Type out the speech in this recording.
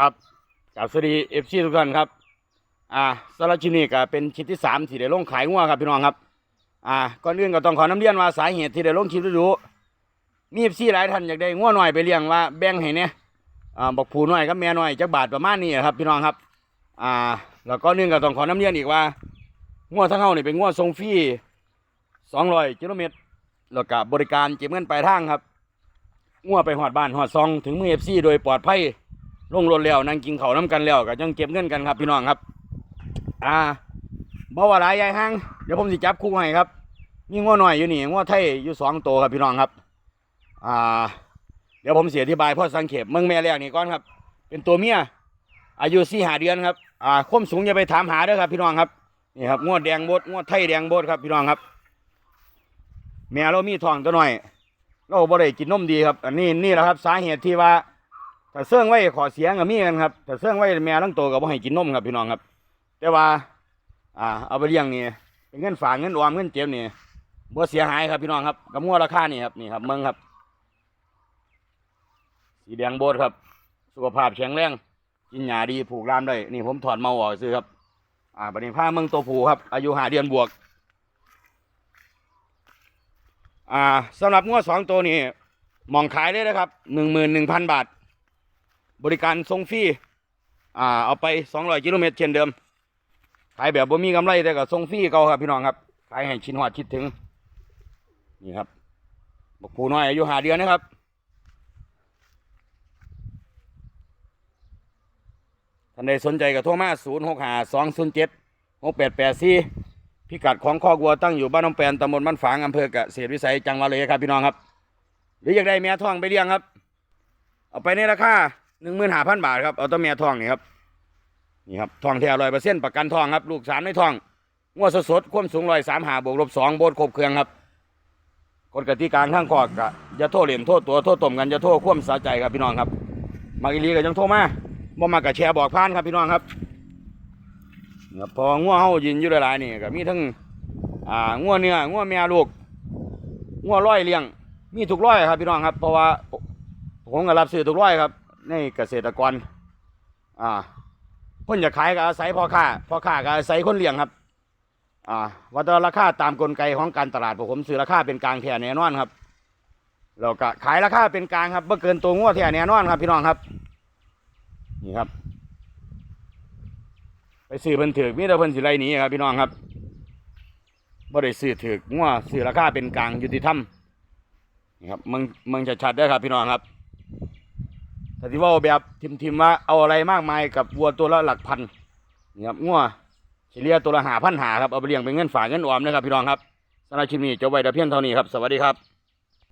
ครับกับสวัสดีเอฟซีทุกท่านครับ อ่าสำหรับชิ้นนี้ก็เป็นชิ้นที่สามที่ได้ลงขายงัวครับพี่น้องครับ อ่าก่อนอื่นก็ต้องขอน้ำเลี้ยนว่าสาเหตุที่ได้ลงคลิปดูมีเอฟซีหลายท่านอยากได้งัวหน่อยไปเลี้ยงว่าแบ่งให้เนี่ยอ่าบอกผูหน้อยกับแม่น้อยจักบาทประมาณนี้ครับพี่น้องครับ อ่า แล้วก็นื่นก็ต้องขอน้ำเลี้ยนอีกว่างัวทั้งเฮานี่เป็นงัวทรงฟรีสองร้อยกิโลเมตรแล้วก็บริการเก็บเงินปลายทางครับงัวไปหอดบ้านหอดซองถึงมือเอฟซีโดยปลอดภัย ลงรถแล้วนั่งกินเขาน้ำกันแล้วก็ยังเก็บเงินกันครับพี่น้องครับ อ่าบ่ว่าหลายยายห้างเดี๋ยวผมสิจับคู่ให้ครับมีง้อหน่อยอยู่นี่ง้อไทยอยู่สองตัวครับพี่น้องครับ อ่า เดี๋ยวผมเสียอธิบายพ่อสังเขปเมืองแม่แรกนี่ก่อนครับ เป็นตัวเมียอายุสี่หาเดือนครับอ่าความสูงอย่าไปถามหาเด้อครับ พี่น้องครับนี่ครับง้อแดงโบดง้อไทยแดงโบดครับพี่น้องครับ แม่เรามีทองตัวหน่อย เราบ่ได้กินนมดีครับ อันนี้นี่แหละครับ สาเหตุที่ว่า ถ้าเสื่องไว้ขอเสียงกับมีกันครับถ้าเสื่องไว้แม่ทั้งโตวก็บ่ให้กินนมครับพี่น้องครับ แต่ว่า อ่า เอาไปเลี้ยงนี่เป็นเงินฝากเงินออมเงินเจ็บนี่บ่เสียหายครับพี่น้องครับกับงัวราคานี่ครับนี่ครับเมืองครับ สีแดงโบดครับ สุขภาพแข็งแรงกินหญ้าดีผูกรามได้นี่ผมถอดเมาออกซื้อครับ อ่าบัดนี้ผ้าเมืองตัวผูครับ อายุหาเดือนบวก อ่าสำหรับงัวสองตัวนี้มองขายเลยนะครับหนึ่งหมื่นหนึ่งพันบาท บริการส่งฟรีอ่าเอาไปสองร้อยกิโลเมตรเช่นเดิม ขายแบบบ่มีกำไรแต่ก็ส่งฟรีเก่าครับพี่น้องครับ ขายให้ชินหอดคิดถึง นี่ครับบอกผู้น้อยอายุหาเดือนนะครับท่านใดสนใจก็โทรมา0 6 5 2 0 7 6 8 8 4พิกัดของคอกวัวตั้งอยู่บ้านน้องแปนตำบลบ้านฝางอำเภอเกษตรวิสัยจังหวัดเลยครับพี่น้องครับ หรืออยากได้แม่ท้องไปเลี้ยงครับ เอาไปในราคา หนึ่งหมื่นห้าพันบาทครับเอาตัวแม่ทองนี่ครับนี่ครับทองแท้ร้อยเปอร์เซ็นต์ประกันทองครับ ลูกสารไม่ทองงวดสดๆความสูงร้อยสามหาบวกลบสองโบนครบเครื่องครับกฎกติกาข้างคอกะอย่าโทษเหรียญโทษตัวโทษตมกันอย่าโทษความสาใจครับพี่น้องครับมาอีหลีก็ยังโทรมาบ่มากะแชร์บอกผ่านครับพี่น้องครับเนี่ยพองัวเฮายินอยู่หลายๆนี่ก็มีทั้งอ่างัวเนื้องัวแม่ลูกงัวร้อยเลี้ยง มีทุกร้อยครับพี่น้องครับ เพราะว่าผมก็รับซื้อทุกร้อยครับ ในเกษตรกร อ่าเพิ่นจะขายก็อาศัยพ่อค้าพ่อค้าก็อาศัยคนเลี้ยงครับ อ่าว่าแต่ราคาตามกลไกของการตลาดผมซื้อราคาเป็นกลางแท้แน่นอนครับเราก็ขายราคาเป็นกลางครับไม่เกินตัวงวดแท้แน่นอนครับ พี่น้องครับ นี่ครับ ไปซื้อเพิ่นถือมีแต่เพิ่นสิไรนี้ครับ พี่น้องครับบ่ได้ซื้อถืองวดซื้อราคาเป็นกลางยุติธรรมนี่ครับมึงมึงจะชัดได้ครับ พี่น้องครับ ถ้าที่ว่าแบบทิมทิมๆว่าเอาอะไรมากมายกับวัวตัวละหลักพันนี่ครับงัวเฉลี่ยตัวละหาพันหาครับเอาไปเลี้ยงเป็นเงินฝากเงินออมนะครับพี่น้องครับสำหรับชิ้นี้จะไว้แต่เพียงเท่านี้ครับสวัสดีครับ